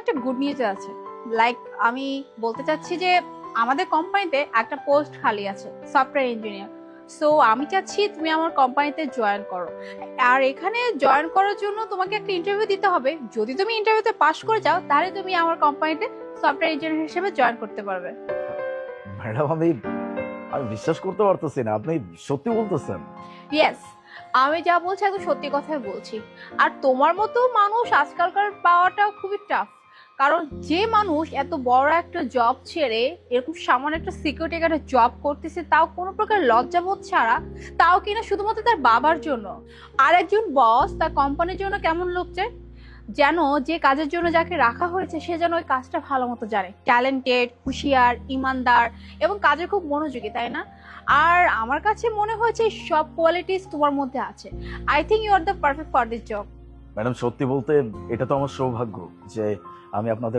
একটা good news আছে। Like আমি বলতে চাচ্ছি যে আমাদের কোম্পানিতে একটা পোস্ট খালি আছে সফটওয়্যার ইঞ্জিনিয়ার সো আমি চাচ্ছি তুমি আমার কোম্পানিতে জয়েন করো। আর এখানে জয়েন করার জন্য তোমাকে একটা ইন্টারভিউ দিতে হবে। যদি তুমি ইন্টারভিউতে পাশ করে যাও তাহলে তুমি আমার কোম্পানিতে সফটওয়্যার ইঞ্জিনিয়ার হিসেবে জয়েন করতে পারবে। ম্যাডাম আমি আমি বিশ্বাস করতে পারতেছি না আপনি সত্যি বলতেছেন। ইয়েস আমি যা বলছি একদম সত্যি কথাই বলছি। আর তোমার মতো মানুষ আজকালকার পাওয়াটাও খুবই টাফ কারণ যে মানুষ এত বড় একটা জব ছেড়ে এরকম সামান্য একটা সিকিউরিটি গার্ডের জব করতেছে, তাও কোনো প্রকার লজ্জাবোধ ছাড়া, তাও কিনা শুধুমাত্র তার বাবার জন্য? আর একজন বস তার কোম্পানির জন্য কেমন লোক যেন যে কাজের জন্য যাকে রাখা হয়েছে, সে যেন ওই কাজটা ভালো মতো জানে। ট্যালেন্টেড হুঁশিয়ার, ইমানদার এবং কাজে খুব মনোযোগী, তাই না? আর আমার কাছে মনে হয়েছে সব কোয়ালিটিস তোমার মধ্যে আছে। I think you are the perfect for this job madam সত্যি বলতে এটা তো আমার সৌভাগ্য যে আমি আপনাদের